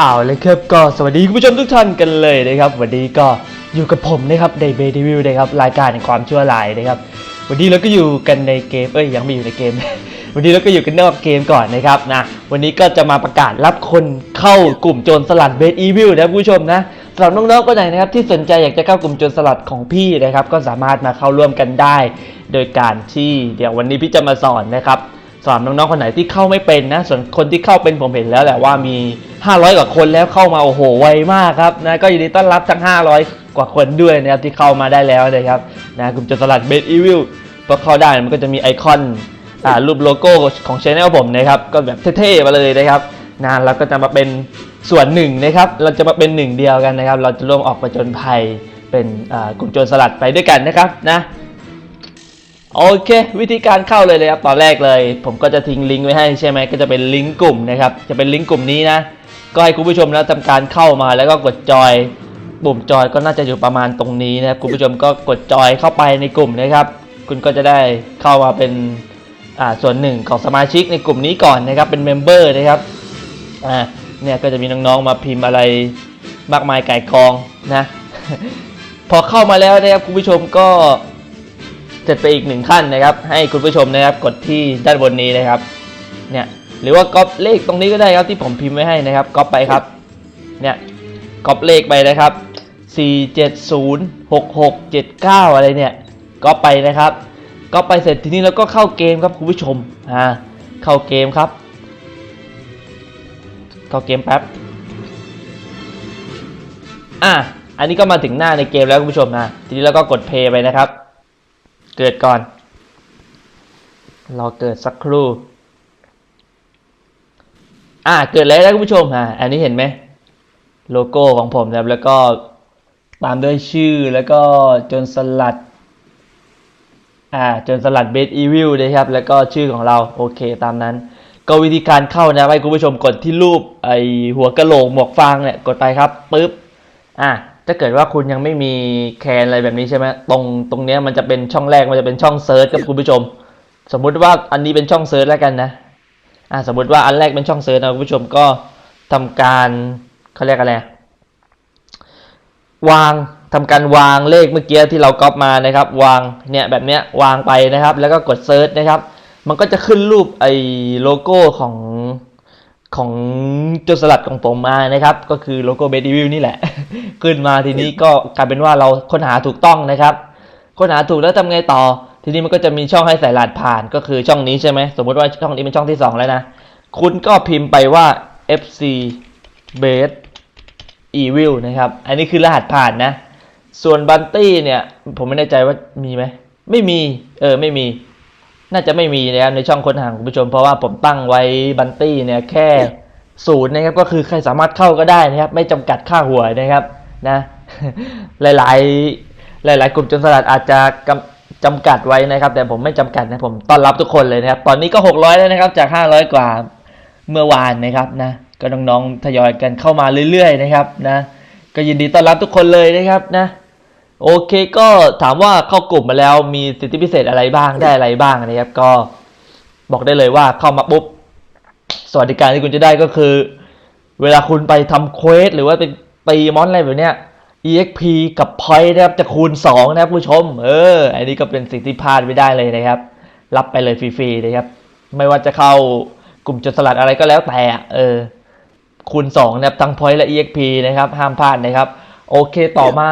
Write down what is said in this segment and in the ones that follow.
เอาเลยครับก็สวัสดีคุณผู้ชมทุกท่านกันเลยนะครับวันนี้ก็อยู่กับผมนะครับในเบดิวิวนะครับรายการแห่งความชั่วร้ายนะครับวันนี้เราก็อยู่กันในเกมเอ้ยยังไม่อยู่ในเกม วันนี้เราก็อยู่กันนอกเกมก่อนนะครับนะวันนี้ก็จะมาประกาศรับคนเข้ากลุ่มโจรสลัดเบดอีวิลนะคุณผู้ชมนะสำหรับน้องๆคนไหนนะครับที่สนใจอยากจะเข้ากลุ่มโจรสลัดของพี่นะครับ ก็สามารถมาเข้าร่วมกันได้ โดยการที่เดี๋ยววันนี้พี่จะมาสอนนะครับสำหรับน้องๆคนไหนที่เข้าไม่เป็นนะส่วนคนที่เข้าเป็นผมเห็นแล้วแหละว่ามี 500 กว่าคนแล้วเข้ามาโอ้โหไวมากครับนะก็ยินดีต้อนรับทั้ง 500 กว่าคนด้วยนะครับที่เข้ามาได้แล้วนะครับนะกลุ่มจรสลัดเบดอีวิลพอเข้าได้มันก็จะมีไอคอนอ่ารูปโลโก้ของช anel ผมนะครับก็แบบเท่ๆมาเลยนะครับนะเราก็จะมาเป็นส่วนหนึ่งนะครับ เราจะมาเป็นหนึ่งเดียวกันนะครับ เราจะร่วมออกประจนภัยเป็นอ่ากลุ่มโจรสลัดไปด้วยกันนะครับนะโอเค วิธีการเข้าเลยเลยครับตอนแรกเลย ผมก็จะทิ้งลิงก์ไว้ให้ใช่ไหมก็จะเป็นลิงก์กลุ่มนะครับ จะเป็นลิงก์กลุ่มนี้นะ ก็ให้คุณผู้ชมนะทำการเข้ามาแล้วก็กดจอยปุ่มจอยก็น่าจะอยู่ประมาณตรงนี้นะครับคุณผู้ชมก็กดจอยเข้าไปในกลุ่มนะครับ คุณก็จะได้เข้ามาเป็นอ่าส่วนหนึ่งของสมาชิกในกลุ่มนี้ก่อนนะครับเป็นเมมเบอร์นะครับอ่าเนี่ยก็จะมีน้องๆมาพิมพ์อะไรมากมายไก่กองนะพอเข้ามาแล้วนะครับคุณผู้ชมก็เสร็จไปอีกหนึ่งขั้นนะครับ ให้คุณผู้ชมนะครับกดที่ด้านบนนี้นะครับเนี่ย หรือว่าก๊อปเลขตรงนี้ก็ได้ครับที่ผมพิมพ์ไว้ให้นะครับก๊อปไปครับเนี่ยก๊อปเลขไปนะครับ 4706679 อะไรเนี่ยก๊อปไปนะครับก๊อปไปเสร็จทีนี้เราก็เข้าเกมครับคุณผู้ชมอ่าเข้าเกมครับ เข้าเกมแป๊บอะอันนี้ก็มาถึงหน้าในเกมแล้วคุณผู้ชมนะทีนี้เราก็กดเพย์ไปนะครับ เกิดก่อนรอเกิดสักครู่ อ่าเกิดแล้วนะคุณผู้ชมอ่าอันนี้เห็นไหมโลโก้ของผมนะครับแล้วก็ตามด้วยชื่อแล้วก็จนสลัดอ่าจนสลัดเบสอีวิลนะครับแล้วก็ชื่อของเราโอเคตามนั้น ก็วิธีการเข้านะให้คุณผู้ชมกดที่รูปไอหัวกะโหลกหมวกฟางเนี่ยกดไปครับปึ๊บอะถ้าเกิดว่าคุณยังไม่มีแคนอะไรแบบนี้ใช่ไหมตรงตรงเนี้ยมันจะเป็นช่องแรกมันจะเป็นช่องเซิร์ชครับคุณผู้ชม สมมุติว่าอันนี้เป็นช่องเซิร์ชแล้วกันนะ อะสมมุติว่าอันแรกเป็นช่องเซิร์ชนะคุณผู้ชมก็ทำการเขาเรียกอะไรวางทำการวางเลขเมื่อกี้ที่เราก๊อปมานะครับ วางเนี่ยแบบเนี้ยวางไปนะครับ แล้วก็กดเซิร์ชนะครับ มันก็จะขึ้นรูปไอ้โลโก้ของของจรสลัดของผมมานะครับ ก็คือโลโก้เบดีวิวนี่แหละ ขึ้นมาทีนี้ก็กลายเป็นว่าเราค้นหาถูกต้องนะครับ ค้นหาถูกแล้วทำไงต่อ ทีนี้มันก็จะมีช่องให้ใส่รหัสผ่านก็คือช่องนี้ใช่ไหมสมมติว่าช่องนี้เป็นช่องที่สองแล้วนะ คุณก็พิมพ์ไปว่า FC Base Evil นะครับ อันนี้คือรหัสผ่านนะ ส่วนบันตี้เนี่ย ผมไม่แน่ใจว่ามีไหม ไม่มี เออ ไม่มี น่าจะไม่มีนะครับในช่องค้นหาคุณผู้ชม เพราะว่าผมตั้งไว้บันตี้เนี่ยแค่ศูนย์นะครับ ก็คือใครสามารถเข้าก็ได้นะครับ ไม่จำกัดค่าหัวนะครับนะ หลาย ๆ หลาย ๆ กลุ่มจนสลัดอาจจะกำ จำกัดไว้นะครับ แต่ผมไม่จำกัดนะผมต้อนรับทุกคนเลยนะครับ ตอนนี้ก็ 600 แล้วนะครับจาก 500 กว่าเมื่อวานนะครับนะก็น้องๆทยอยกันเข้ามาเรื่อยๆนะครับนะก็ยินดีต้อนรับทุกคนเลยนะครับนะโอเคก็ถามว่าเข้ากลุ่มมาแล้วมีสิทธิพิเศษอะไรบ้างได้อะไรบ้างนะครับ ก็บอกได้เลยว่าเข้ามาปุ๊บสวัสดิการที่คุณจะได้ก็คือ เวลาคุณไปทำเควสหรือว่าเป็นตีมอนอะไรแบบเนี้ย EXP กับ Point นะครับจะคูณ 2 นะครับผู้ชม เออ อันนี้ก็เป็นสิ่งที่พลาดไม่ได้เลยนะครับ รับไปเลยฟรีๆนะครับ ไม่ว่าจะเข้ากลุ่มจดสลัดอะไรก็แล้วแต่เออคูณ2นะครับทั้ง Point และ EXP นะครับ ห้ามพลาดนะครับ โอเคต่อมา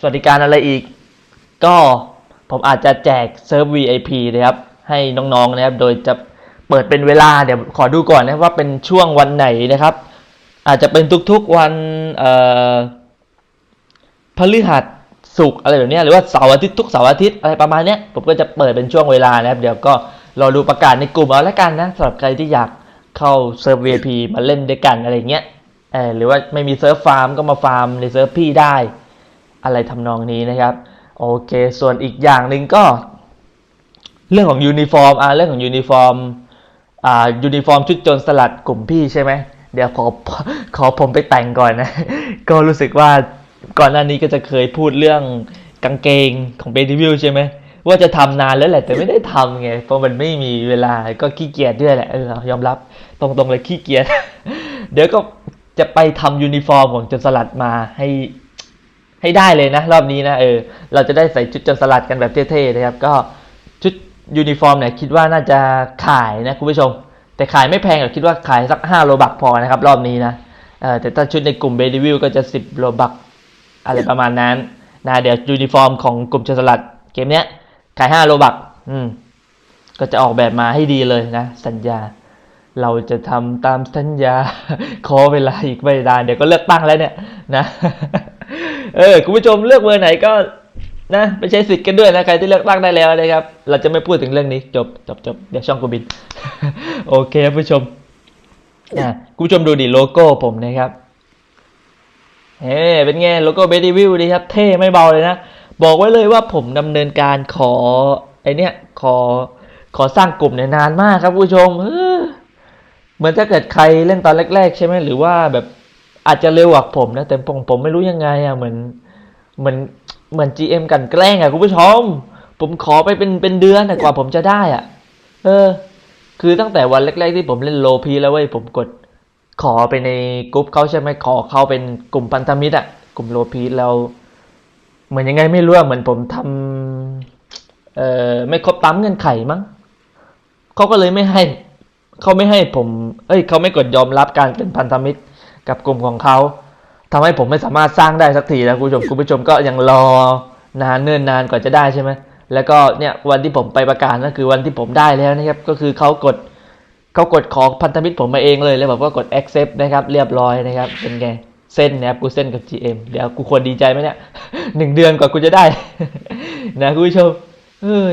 สวัสดิการอะไรอีก ก็ผมอาจจะแจกเซิร์ฟ VIP นะครับ ให้น้องๆนะครับ โดยจะเปิดเป็นเวลาเดี๋ยวขอดูก่อนนะว่าเป็นช่วงวันไหนนะครับ อาจจะเป็นทุกๆวันเอ่อ พฤหัสศุกอะไรแบบนี้หรือว่าเสาร์อาทิตย์ทุกเสาร์อาทิตย์อะไรประมาณนี้ผมก็จะเปิดเป็นช่วงเวลานะครับ เดี๋ยวก็รอดูประกาศในกลุ่มเอาละกันนะสำหรับใครที่อยากเข้าเซิร์ฟ VIP มาเล่นด้วยกันอะไรเงี้ยเออหรือว่าไม่มีเซิร์ฟฟาร์มก็มาฟาร์มในเซิร์ฟพี่ได้ อะไรทำนองนี้นะครับ โอเค ส่วนอีกอย่างหนึ่งก็ เรื่องของยูนิฟอร์มอ่าเรื่องของยูนิฟอร์มอ่ายูนิฟอร์มชุดโจรสลัดกลุ่มพี่ใช่ไหมเดี๋ยวขอขอผมไปแต่งก่อนนะ ก็รู้สึกว่า ก่อนหน้านี้ก็จะเคยพูดเรื่องกางเกงของเบดี้วิวใช่ไหมว่าจะทำนานแล้วแหละ แต่ไม่ได้ทำไงเพราะมันไม่มีเวลาก็ขี้เกียจด้วยแหละเออยอมรับตรงๆเลยขี้เกียจเดี๋ยวก็จะไปทำยูนิฟอร์มของจรสลัดมาให้ให้ได้เลยนะ รอบนี้นะเออเราจะได้ใส่ชุดจรสลัดกันแบบเท่ๆนะครับ ก็ชุดยูนิฟอร์มเนี่ยคิดว่าน่าจะขายนะคุณผู้ชม แต่ขายไม่แพงหรอกคิดว่าขายสัก5โลบักพอนะครับ รอบนี้นะเออแต่ถ้าชุดในกลุ่มเบดิวิลก็จะ 10โลบัก อะไรประมาณนั้นนะเดี๋ยวยูนิฟอร์มของกลุ่มโจรสลัดเกมเนี้ยขาย5โลบักอืมก็จะออกแบบมาให้ดีเลยนะ สัญญา เราจะทำตามสัญญา ขอเวลาอีกไม่นานเดี๋ยวก็เลือกตั้งแล้วเนี่ยนะ เออคุณผู้ชมเลือกเบอร์ไหนก็นะไปใช้สิทธิ์กันด้วยนะใครที่เลือกตั้งได้แล้วนะครับ เราจะไม่พูดถึงเรื่องนี้จบจบจบเดี๋ยวช่องกูบิน โอเคครับผู้ชมนะคุณผู้ชมดูดิโลโก้ผมนะครับ เฮ้เป็นไงโลโก้เบดีวิวดีครับ เท่ไม่เบาเลยนะ บอกไว้เลยว่าผมดำเนินการขอไอเนี้ยขอขอสร้างกลุ่มเนี่ยนานมากครับผู้ชมเหมือนถ้าเกิดใครเล่นตอนแรก ๆ ใช่ไหมหรือว่าแบบอาจจะเร็วกว่าผมนะ แต่ผมผมไม่รู้ยังไงอะเหมือนเหมือนเหมือน GM กันแกล้งอะคุณผู้ชม ผมขอไปเป็นเป็นเดือนกว่าผมจะได้อะเออ คือตั้งแต่วันแรก ๆ ที่ผมเล่นโลพีแล้วเว้ยผมกด ขอไปในกลุ่มเขาใช่ไหมขอเข้าเป็นกลุ่มพันธมิตรอะกลุ่มโลพีแล้ว เหมือนยังไงไม่รู้อะเหมือนผมทำเอ่อไม่ครบตามเงื่อนไขมั้งเขาก็เลยไม่ให้เขาไม่ให้ผม เอ้ยเขาไม่กดยอมรับการเป็นพันธมิตรกับกลุ่มของเขาทำให้ผมไม่สามารถสร้างได้สักทีนะคุณผู้ชมคุณผู้ชมก็ยังรอนานเนิ่นนานกว่าจะได้ใช่ไหมแล้วก็เนี่ยวันที่ผมไปประกาศก็คือวันที่ผมได้แล้วนะครับ ก็คือเขากด เขากดขอพันธมิตรผมมาเองเลยแล้วผมก็กด accept นะครับ เรียบร้อยนะครับ เป็นไง เส้นนะครับกูเส้นกับ GM เดี๋ยวกูควรดีใจไหมเนี่ยหนึ่งเดือนกว่ากูจะได้ นะคุณผู้ชม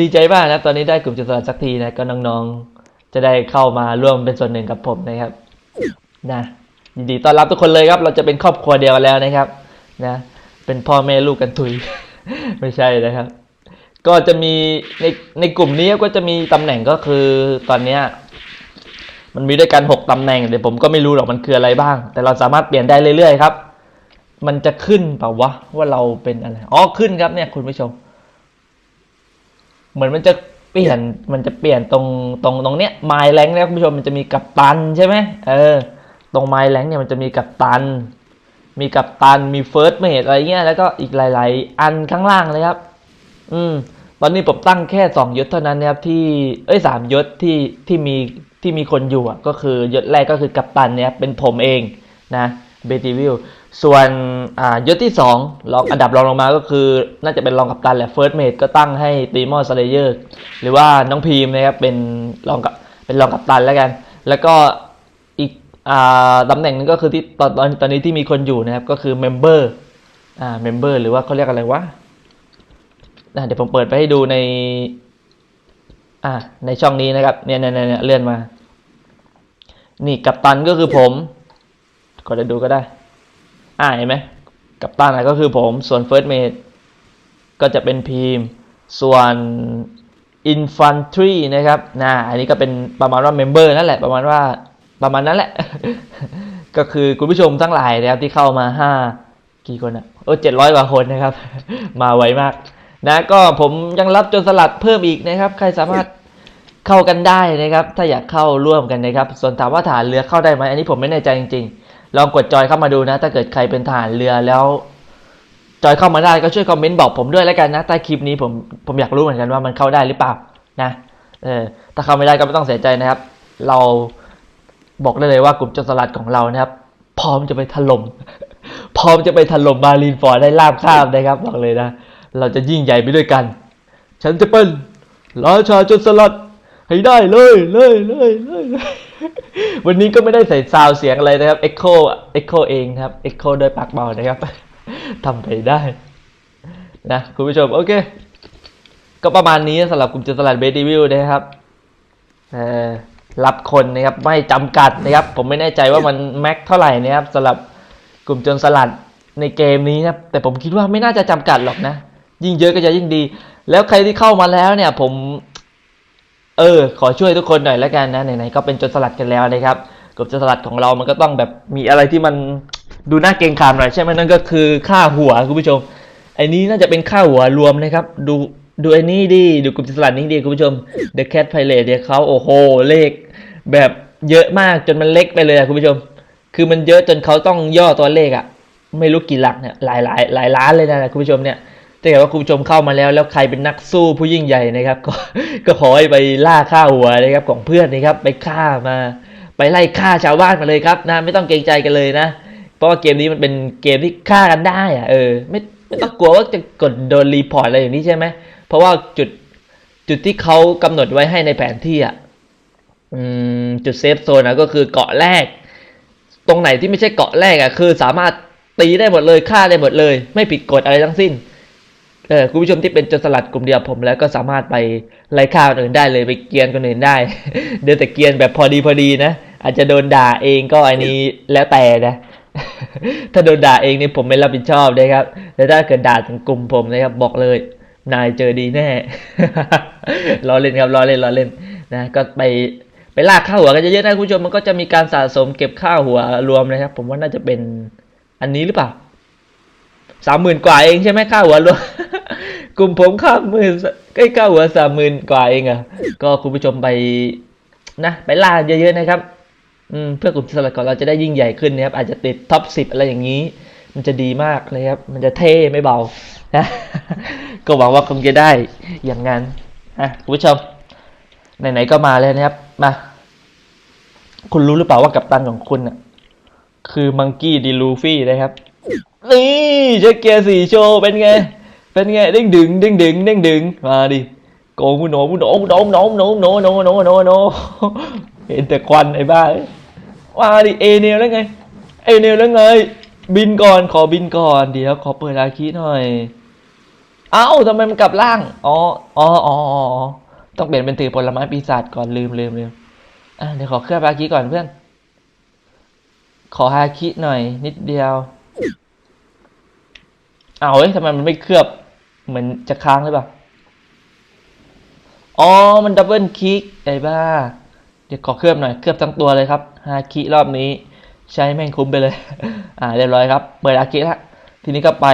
ดีใจมากนะตอนนี้ได้กลุ่มจุดสลัดสักทีนะก็น้องๆ จะได้เข้ามาร่วมเป็นส่วนหนึ่งกับผมนะครับนะยินดีต้อนรับทุกคนเลยครับ เราจะเป็นครอบครัวเดียวกันแล้วนะครับ นะ เป็นพ่อแม่ลูกกันทุย ไม่ใช่นะครับ ก็จะมีในในกลุ่มนี้ก็จะมีตำแหน่งก็คือตอนเนี้ย มันมีด้วยกันหกตำแหน่ง เดี๋ยวผมก็ไม่รู้หรอกมันคืออะไรบ้าง แต่เราสามารถเปลี่ยนได้เรื่อยๆครับ มันจะขึ้นเปล่าวะว่าเราเป็นอะไร อ๋อขึ้นครับเนี่ยคุณผู้ชม เหมือนมันจะเปลี่ยน มันจะเปลี่ยนตรงตรงตรงเนี้ยไมล์แรงเนี่ยคุณผู้ชมมันจะมีกัปตันใช่ไหมเออ ตรงไมล์แรงเนี่ยมันจะมีกัปตัน มีกัปตัน มีเฟิร์สเมดอะไรเงี้ย แล้วก็อีกหลาย ๆ อันข้างล่างเลยครับ อืม ตอนนี้ผมตั้งแค่สองยศเท่านั้นนะครับที่ เอ้ยสามยศที่ที่มี ที่มีคนอยู่ก็คือยศแรกก็คือกัปตันเนี่ยเป็นผมเองนะเบติวิลส่วนอ่ายศที่สองรองอันดับรองลงมาก็คือ น่าจะเป็นรองกัปตันแหละเฟิร์สเมดก็ตั้งให้ตีมอสเลเยอร์หรือว่าน้องพีมนะครับเป็นรองกับเป็นรองกัปตันแล้วกัน แล้วก็อีกอ่าตำแหน่งนึงก็คือที่ตอนตอนตอนนี้ที่มีคนอยู่นะครับก็คือเมมเบอร์อ่าเมมเบอร์หรือว่าเขาเรียกอะไรวะนะเดี๋ยวผมเปิดไปให้ดูในอ่าในช่องนี้นะครับเนี่ยเนี่ยเนี่ยเลื่อนมา นี่กัปตันก็คือผมกดไปดูก็ได้ อ่าเห็นไหมกัปตันอะก็คือผม ส่วนเฟิร์สเมดก็จะเป็นพีม ส่วนอินฟันทรีนะครับนะอันนี้ก็เป็นประมาณว่าเมมเบอร์นั่นแหละประมาณว่าประมาณนั้นแหละ ก็คือคุณผู้ชมทั้งหลายนะครับที่เข้ามาห้ากี่คนอะโอ้เจ็ดร้อยกว่าคนนะครับ มาไวมาก นะก็ผมยังรับจนสลัดเพิ่มอีกนะครับ ใครสามารถ เข้ากันได้นะครับ ถ้าอยากเข้าร่วมกันนะครับ ส่วนถามว่าฐานเรือเข้าได้ไหมอันนี้ผมไม่แน่ใจจริงๆ ลองกดจอยเข้ามาดูนะ ถ้าเกิดใครเป็นฐานเรือแล้ว จอยเข้ามาได้ก็ช่วยคอมเมนต์บอกผมด้วยแล้วกันนะใต้คลิปนี้ผมผมอยากรู้เหมือนกันว่ามันเข้าได้หรือเปล่านะเออถ้าเข้าไม่ได้ก็ไม่ต้องเสียใจนะครับ เราบอกได้เลยว่ากลุ่มโจนสลัดของเรานะครับ พร้อมจะไปถล่มพร้อมจะไปถล่มมารีนฟอร์ดได้ล่าบคาบนะครับบอกเลยนะ เราจะยิ่งใหญ่ไปด้วยกัน ฉันจะเป็นราชาโจนสลัด ให้ได้เลยเลยเลยเลยวันนี้ก็ไม่ได้ใส่ซาวเสียงอะไรนะครับ Echo Echo เองครับ Echo โดยปากเบานะครับทำไปได้นะคุณผู้ชม โอเค ก็ประมาณนี้สำหรับกลุ่มโจนสลัดเบดีวิวนะครับเออรับคนนะครับไม่จำกัดนะครับ ผมไม่แน่ใจว่ามันแม็กเท่าไหร่นะครับสำหรับกลุ่มจนสลัดในเกมนี้นะครับ แต่ผมคิดว่าไม่น่าจะจำกัดหรอกนะ ยิ่งเยอะก็จะยิ่งดี แล้วใครที่เข้ามาแล้วเนี่ย ผม เออ ขอช่วยทุกคนหน่อยแล้วกันนะไหนๆก็เป็นโจนสลัดกันแล้วนะครับกลุ่มโจนสลัดของเรามันก็ต้องแบบมีอะไรที่มันดูน่าเกรงขามหน่อยใช่ไหมนั่นก็คือค่าหัวคุณผู้ชมไอ้นี้น่าจะเป็นค่าหัวรวมนะครับ ดูดูไอ้นี่ดิดูกลุ่มโจนสลัดนี้ดิคุณผู้ชม The Cat Pilot เนี่ยเขาโอ้โหเลข แบบเยอะมากจนมันเล็กไปเลยอะคุณผู้ชม คือมันเยอะจนเขาต้องย่อตัวเลขอะไม่รู้กี่หลักเนี่ยหลายหลายหลายล้านเลยนะคุณผู้ชมเนี่ย ถ้าเกิดว่าคุณผู้ชมเข้ามาแล้ว แล้วใครเป็นนักสู้ผู้ยิ่งใหญ่นะครับ ก็ก็ขอให้ไปล่าฆ่าหัวนะครับของเพื่อนนะครับไปฆ่ามา ไปไล่ฆ่าชาวบ้านมาเลยครับนะไม่ต้องเกรงใจกันเลยนะ เพราะว่าเกมนี้มันเป็นเกมที่ฆ่ากันได้อะเออไม่ไม่ต้องกลัวว่าจะกดโดนรีพอร์ตอะไรอย่างนี้ใช่ไหมเพราะว่าจุดจุดที่เขากำหนดไว้ให้ในแผนที่อะอจุดเซฟโซนนะก็คือเกาะแรก ตรงไหนที่ไม่ใช่เกาะแรกอะคือ สามารถตีได้หมดเลยฆ่าได้หมดเลย ไม่ผิดกฎอะไรทั้งสิ้น เออคุณผู้ชมที่เป็นโจรสลัดกลุ่มเดียวผมแล้วก็สามารถไปไล่ฆ่าคนอื่นได้เลยไปเกียนคนอื่นได้ เดินแต่เกียนแบบพอดีพอดีนะ อาจจะโดนด่าเองก็อันนี้แล้วแต่นะ ถ้าโดนด่าเองนี่ผมไม่รับผิดชอบนะครับ แต่ถ้าเกิดด่าถึงกลุ่มผมนะครับบอกเลย นายเจอดีแน่ล้อเล่นครับล้อเล่นล้อเล่นนะ ก็ไปไปลากข้าวหัวกันเยอะๆนะคุณผู้ชมมันก็จะมีการสะสมเก็บข้าวหัวรวมนะครับ ผมว่าน่าจะเป็นอันนี้หรือเปล่าสามหมื่นกว่าเองใช่ไหมค่าหัวรวม กลุ่มผมค่าหมื่นใกล้ค่าหัวสามหมื่นกว่าเองอะก็คุณผู้ชมไปนะไปล่าเยอะๆนะครับ อืมเพื่อกลุ่มสลัดของเราจะได้ยิ่งใหญ่ขึ้นนะครับ อาจจะติดท็อปสิบอะไรอย่างนี้ มันจะดีมากเลยครับ มันจะเท่ไม่เบานะก็หวังว่าคงจะได้อย่างนั้นนะคุณผู้ชมไหนๆก็มาแล้วนะครับมาคุณรู้หรือเปล่าว่ากัปตันของคุณน่ะคือมังกี้ดีลูฟี่นะครับ นี่ใช้เกียร์สี่โชว์เป็นไง เป็นไงเด้งดึงเด้งดึงเด้งดึงมาดิโกงมุโนมุโนมุโนมุโนมุโหนโหนโหนโหนโหนเห็นแต่ควันไอ้บ้ามาดิเอเนลแล้วไงเอเนลแล้วไงบินก่อนขอบินก่อนเดี๋ยวขอเปิดอาคีหน่อย เอ้าทำไมมันกลับล่างอ๋ออ๋ออ๋ออต้องเปลี่ยนเป็นถือผลไม้ปีศาจก่อนลืมลืมลืมอะเดี๋ยวขอเคลือบอาคีก่อนเพื่อน ขอฮาคิหน่อย นิดเดียว เอาเฮ้ยทำไมมันไม่เคลือบ เหมือนจะค้างหรือเปล่า อ๋อ มันดับเบิลคลิกไอ้บ้า เดี๋ยวขอเคลือบหน่อย เคลือบทั้งตัวเลยครับฮาคิรอบนี้ ใช้แม่งคุ้มไปเลย อ่า เรียบร้อยครับ เปิดอาคิละทีนี้ก็ไป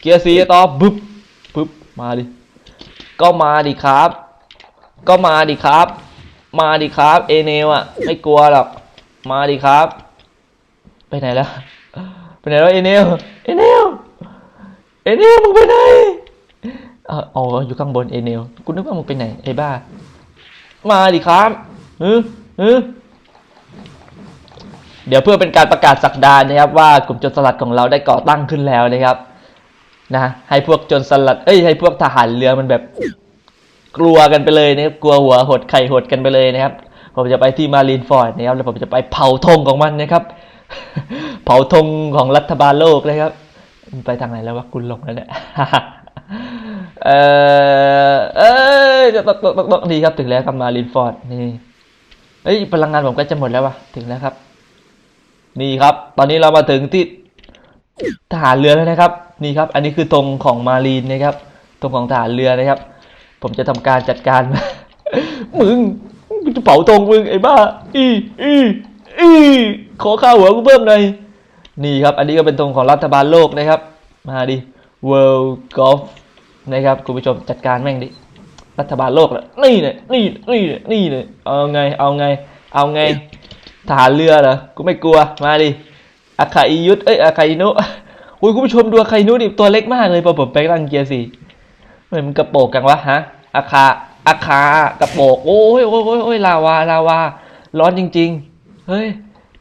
เกียร์สีต่อปึ๊บปึ๊บ มาดิ ก็มาดิครับ ก็มาดิครับ มาดิครับ เอเนลอะ ไม่กลัวหรอก มาดิครับ ไปไหนแล้ว ไปไหนแล้วเอเนลเอเนลเอเนลมึงไปไหน เอออ๋ออยู่ข้างบนเอเนลกูนึกว่ามึงไปไหนไอ้บ้า มาดิครับเออเออเดี๋ยวเพื่อเป็นการประกาศสักดานนะครับว่ากลุ่มโจรสลัดของเราได้ก่อตั้งขึ้นแล้วนะครับ นะให้พวกโจรสลัดเอ้ยให้พวกทหารเรือมันแบบ กลัวกันไปเลยนะครับกลัวหัวหดไข่หดกันไปเลยนะครับ ผมจะไปที่มารีนฟอร์ดนะครับแล้วผมจะไปเผาธงของมันนะครับ เผาธงของรัฐบาลโลกนะครับมันไปทางไหนแล้ววะคุณหลงแล้วเนี่ย เออเอ้ยตกตกตกตกดีครับถึงแล้วครับมารีนฟอร์ดนี่เอ้ยพลังงานผมก็จะหมดแล้ววะถึงแล้วครับ นี่ครับ ตอนนี้เรามาถึงที่ทหารเรือแล้วนะครับ นี่ครับ อันนี้คือธงของมารีนนะครับธงของทหารเรือนะครับ ผมจะทำการจัดการมึงจะเผาธงมึงไอ้บ้า อีอีอีขอข้าวหัวกูเพิ่มหน่อยนี่ครับ อันนี้ก็เป็นธงของรัฐบาลโลกนะครับ มาดิ World Golf นะครับคุณผู้ชมจัดการแม่งดิรัฐบาลโลกละนี่เนี่ยนี่นี่เนี่ยนี่เนี่ยเอาไงเอาไง เอาไงทหารเรือเหรอกูไม่กลัวมาดิอาคาอิยุทธเอ้ยอาคาอินุอุ้ยคุณผู้ชมดูอาคาอินุดิตัวเล็กมากเลยพอผมไปร่างเกียร์สี่เหมือนมันกระโปรงกันวะฮะอาคาอาคากระโปรงโอ้ยโอ้ยโอ้ยโอ้ยลาวาลาวา ร้อนจริง ๆ เฮ้ย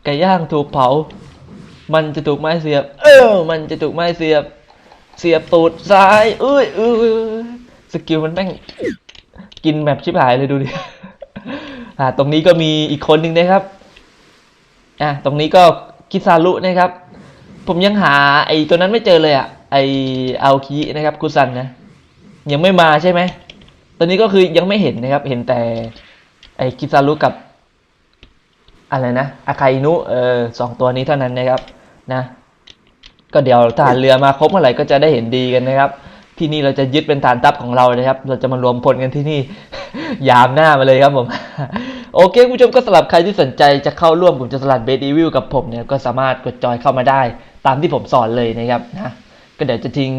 ไก่ย่างถูกเผา มันจะถูกไม้เสียบ เออ มันจะถูกไม้เสียบ เสียบตูดซ้ายเอ้ยเอ้ยเอ้สกิลมันแม่งกินแบบชิบหายเลยดูดิอ่าตรงนี้ก็มีอีกคนหนึ่งนะครับอะตรงนี้ก็คิซารุนะครับ ผมยังหาไอ้ตัวนั้นไม่เจอเลยอะไออาคินะครับคุซันนะยังไม่มาใช่ไหมตอนนี้ก็คือยังไม่เห็นนะครับ เห็นแต่ไอคิซารุกับอะไรนะอาคาอินุเออสองตัวนี้เท่านั้นนะครับนะ ก็เดี๋ยวทหารเรือมาครบเมื่อไหร่ก็จะได้เห็นดีกันนะครับ ที่นี่เราจะยึดเป็นฐานทัพของเรานะครับ เราจะมารวมพลกันที่นี่ ยามหน้ามาเลยครับผม โอเคคุณผู้ชมก็สำหรับใครที่สนใจจะเข้าร่วมกลุ่มจะสลัดเบสอีวิลกับผมเนี่ยก็สามารถกดจอยเข้ามาได้ ตามที่ผมสอนเลยนะครับนะก็เดี๋ยวจะทิ้ง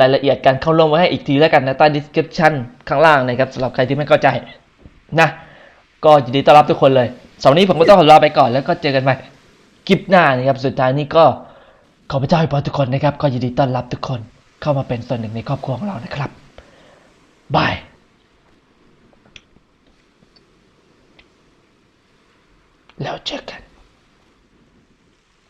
รายละเอียดการเข้าร่วมไว้ให้อีกทีแล้วกันนะใต้ description ข้างล่างนะครับสำหรับใครที่ไม่เข้าใจนะก็ยินดีต้อนรับทุกคนเลยสำหรับวันนี้ผมก็ต้องขอลาไปก่อนแล้วก็เจอกันใหม่คลิปหน้านะครับสุดท้ายนี้ก็ ขอพระเจ้าให้พรทุกคนนะครับ ก็ยินดีต้อนรับทุกคนเข้ามาเป็นส่วนหนึ่งในครอบครัวของเรานะครับบายแล้วเจอกัน